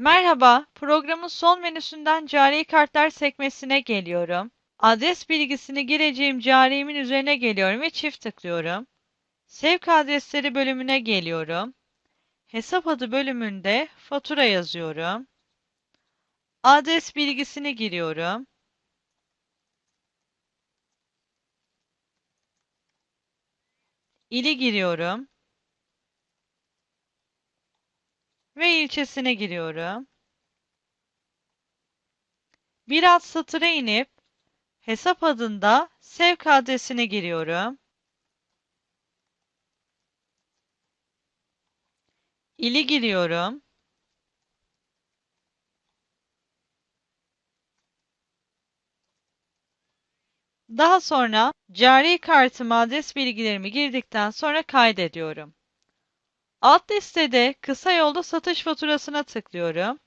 Merhaba, programın son menüsünden cari kartlar sekmesine geliyorum. Adres bilgisini gireceğim carimin üzerine geliyorum ve çift tıklıyorum. Sevk adresleri bölümüne geliyorum. Hesap adı bölümünde fatura yazıyorum. Adres bilgisini giriyorum. İli giriyorum. Ve ilçesine giriyorum. Bir alt satıra inip hesap adında sevk adresine giriyorum. İli giriyorum. Daha sonra cari kartım adres bilgilerimi girdikten sonra kaydediyorum. Alt listede kısa yolda satış faturasına tıklıyorum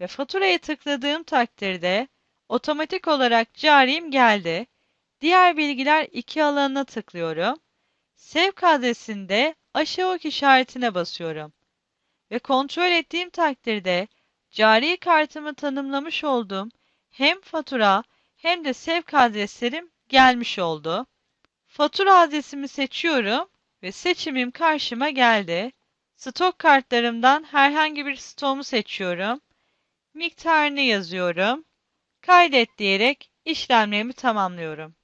ve faturaya tıkladığım takdirde otomatik olarak carim geldi. Diğer bilgiler iki alanına tıklıyorum. Sevk adresinde aşağı ok işaretine basıyorum ve kontrol ettiğim takdirde cari kartımı tanımlamış olduğum hem fatura hem de sevk adreslerim gelmiş oldu. Fatura adresimi seçiyorum ve seçimim karşıma geldi. Stok kartlarımdan herhangi bir stoğumu seçiyorum. Miktarını yazıyorum. Kaydet diyerek işlemlerimi tamamlıyorum.